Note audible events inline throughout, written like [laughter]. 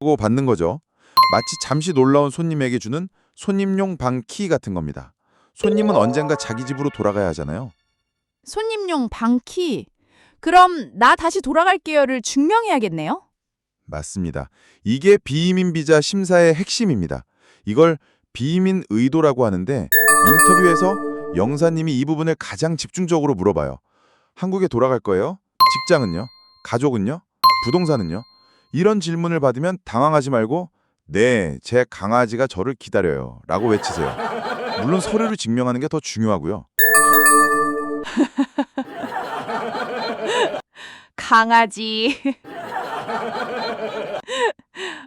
고 받는 거죠. 마치 잠시 놀라운 손님에게 주는 손님용 방 키 같은 겁니다. 손님은 언젠가 자기 집으로 돌아가야 하잖아요. 손님용 방키. 그럼 나 다시 돌아갈게요를 증명해야겠네요. 맞습니다. 이게 비이민 비자 심사의 핵심입니다. 이걸 비이민 의도라고 하는데 인터뷰에서 영사님이 이 부분을 가장 집중적으로 물어봐요. 한국에 돌아갈 거예요? 직장은요? 가족은요? 부동산은요? 이런 질문을 받으면 당황하지 말고 네, 제 강아지가 저를 기다려요 라고 외치세요. 물론 서류를 증명하는 게 더 중요하고요. [laughs] 강아지.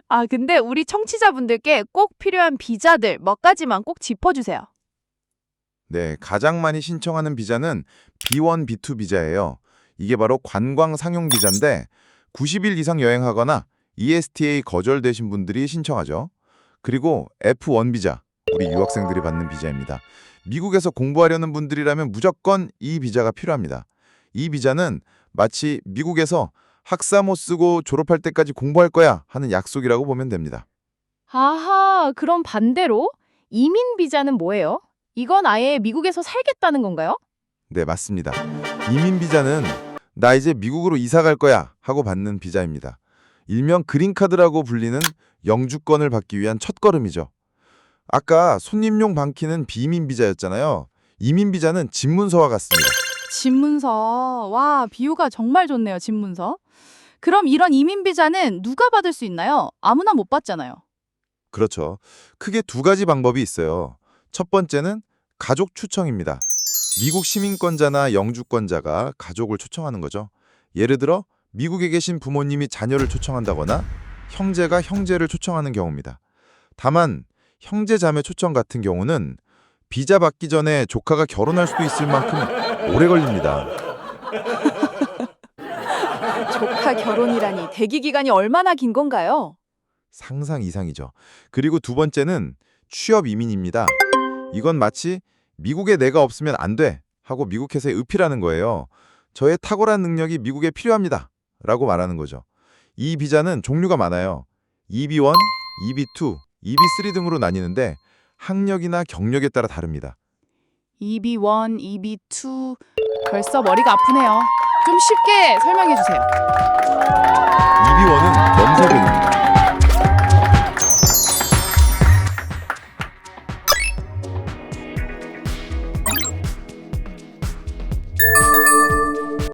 아, 근데 우리 청취자분들께 꼭 필요한 비자들 몇 가지만 꼭 짚어주세요. 네, 가장 많이 신청하는 비자는 B1, B2 비자예요. 이게 바로 관광 상용 비자인데 90일 이상 여행하거나 ESTA 거절되신 분들이 신청하죠. 그리고 F1 비자, 우리 유학생들이 받는 비자입니다. 미국에서 공부하려는 분들이라면 무조건 이 비자가 필요합니다. 이 비자는 마치 미국에서 학사 못 쓰고 졸업할 때까지 공부할 거야 하는 약속이라고 보면 됩니다. 아하, 그럼 반대로 이민 비자는 뭐예요? 이건 아예 미국에서 살겠다는 건가요? 네, 맞습니다. 이민 비자는 나 이제 미국으로 이사 갈 거야 하고 받는 비자입니다. 일명 그린카드라고 불리는 영주권을 받기 위한 첫걸음이죠. 아까 손님용 방키는 비민 비자였잖아요. 이민 비자는 집문서와 같습니다. 집문서. 와, 비유가 정말 좋네요, 집문서. 그럼 이런 이민 비자는 누가 받을 수 있나요? 아무나 못 받잖아요. 그렇죠. 크게 두 가지 방법이 있어요. 첫 번째는 가족 초청입니다. 미국 시민권자나 영주권자가 가족을 초청하는 거죠. 예를 들어 미국에 계신 부모님이 자녀를 초청한다거나 형제가 형제를 초청하는 경우입니다. 다만 형제 자매 초청 같은 경우는 비자 받기 전에 조카가 결혼할 수도 있을 만큼 오래 걸립니다. [laughs] 조카 결혼이라니 대기 기간이 얼마나 긴 건가요? 상상 이상이죠. 그리고 두 번째는 취업 이민입니다. 이건 마치 미국에 내가 없으면 안 돼 하고 미국 회사에 의피라는 거예요. 저의 탁월한 능력이 미국에 필요합니다. 라고 말하는 거죠. 이 비자는 종류가 많아요. EB1, EB2, EB3 등으로 나뉘는데 학력이나 경력에 따라 다릅니다. EB1, EB2 벌써 머리가 아프네요. 좀 쉽게 설명해 주세요. EB1은 면세변입니다.